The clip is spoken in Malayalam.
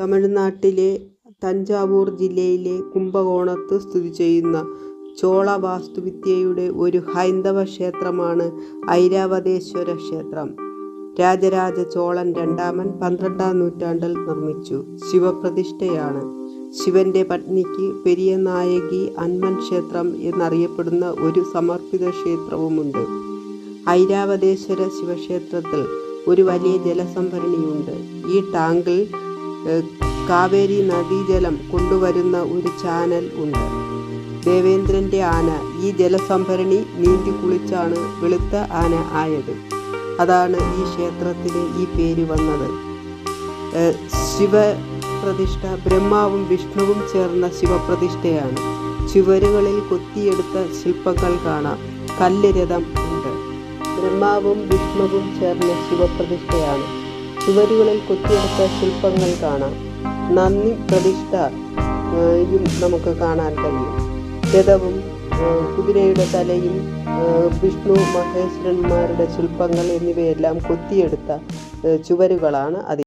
തമിഴ്നാട്ടിലെ തഞ്ചാവൂർ ജില്ലയിലെ കുംഭകോണത്ത് സ്ഥിതി ചെയ്യുന്ന ചോള വാസ്തുവിദ്യയുടെ ഒരു ഹൈന്ദവ ക്ഷേത്രമാണ് ഐരാവതേശ്വര ക്ഷേത്രം. രാജരാജ ചോളൻ രണ്ടാമൻ പന്ത്രണ്ടാം നൂറ്റാണ്ടിൽ നിർമ്മിച്ചു. ശിവപ്രതിഷ്ഠയാണ്. ശിവന്റെ പത്നിക്ക് പെരിയ നായകി അന്മൻ ക്ഷേത്രം എന്നറിയപ്പെടുന്ന ഒരു സമർപ്പിത ക്ഷേത്രവുമുണ്ട്. ഐരാവതേശ്വര ശിവക്ഷേത്രത്തിൽ ഒരു വലിയ ജലസംഭരണിയുണ്ട്. ഈ ടാങ്കിൽ കാവേരി നദീജലം കൊണ്ടുവരുന്ന ഒരു ചാനൽ ഉണ്ട്. ദേവേന്ദ്രന്റെ ആന ഈ ജലസംഭരണി നീന്തി കുളിച്ചാണ് വെളുത്ത ആന ആയത്. അതാണ് ഈ ക്ഷേത്രത്തിന് ഈ പേര് വന്നത്. ശിവപ്രതിഷ്ഠ ബ്രഹ്മാവും വിഷ്ണുവും ചേർന്ന ശിവപ്രതിഷ്ഠയാണ്. ചുവരുകളിൽ കൊത്തിയെടുത്ത ശില്പങ്ങൾ കാണാം. കല്ല് രഥം ഉണ്ട്. ബ്രഹ്മാവും വിഷ്ണുവും ചേർന്ന ശിവപ്രതിഷ്ഠയാണ്. ചുവരുകളിൽ കൊത്തിയെടുത്ത ശില്പങ്ങൾ കാണാം. നന്ദി പ്രതിഷ്ഠയും നമുക്ക് കാണാൻ കഴിയും. രഥവും കുതിരയുടെ തലയും വിഷ്ണു മഹേശ്വരന്മാരുടെ ശില്പങ്ങൾ എന്നിവയെല്ലാം കൊത്തിയെടുത്ത ചുവരുകളാണ് അതിൽ